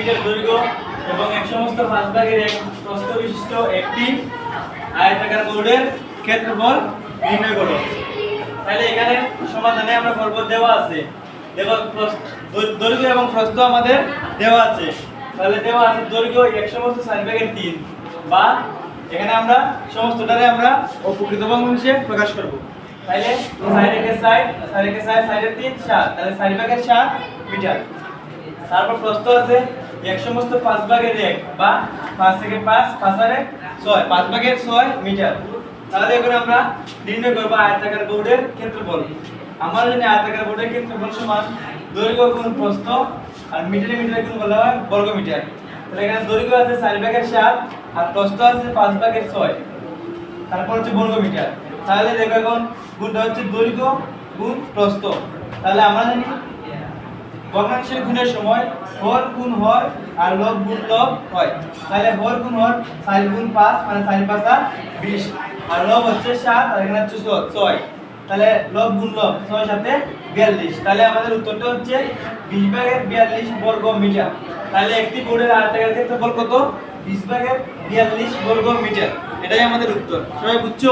Metre দৈর্ঘ্য এবং এক সমস্ত পাঁচ ভাগের এক প্রস্থ বিশিষ্ট একটি আয়তাকার বোর্ডের ক্ষেত্রফল নির্ণয় করো। তাহলে এখানে সমাধানে আমরা করব দেওয়া আছে। দৈর্ঘ্য এবং প্রস্থ আমাদের দেওয়া আছে। তাহলে দেওয়া আছে দৈর্ঘ্য এক সমস্ত সাইড ভাগের তিন বা এখানে আমরা সমস্তটারে আমরা অপকৃত বঙ্গ হিসেবে প্রকাশ করব। তাহলে সাইড একের সাইড সাইড একের সাইড সাইডের তিন, সাত। তাহলে সাইড ভাগের সাত মিটার। তারপর প্রস্থ আছে এক সমস্ত পাঁচ ভাগের এক বা পাঁচ থেকে পাঁচ পাঁচ আর এক ছয়, পাঁচ ভাগের ছয় মিটার। তাহলে এখন আমরা নির্ণয় করব আয়তাকার বোর্ডের ক্ষেত্রফল। আমরা জানি আয়তাকার বোর্ডের ক্ষেত্রফল সমান দৈর্ঘ্য গুণ প্রস্থ আর মিটারে মিটারে গুণ বলা হয় বর্গ মিটার তাহলে এখানে দৈর্ঘ্য আছে চার ভাগের সাত আর প্রস্থ আছে পাঁচ ভাগের ছয়। তারপর হচ্ছে বর্গ মিটার তাহলে দেখো এখন গুণটা হচ্ছে দৈর্ঘ্য গুণ প্রস্থ। তাহলে আমরা জানি ভগ্নাংশের গুণের সময় হর গুণ হর আর লব গুণ লব হয়। তাহলে হর গুণ হর চার গুণ পাঁচ মানে চার পাঁচা বিশ। আর লব হচ্ছে সাত, আর এখানে হচ্ছে ছয় তাহলে লব গুণ লব, ছয় সাথে বিয়াল্লিশ। তাহলে আমাদের উত্তরটা হচ্ছে বিশ ভাগের বিয়াল্লিশ বর্গ মিটার। তাহলে একটি বোর্ডের আয়তাকার ক্ষেত্রফল কত? বিশ ভাগের বিয়াল্লিশ বর্গ মিটার। এটাই আমাদের উত্তর। সবাই বুঝছ?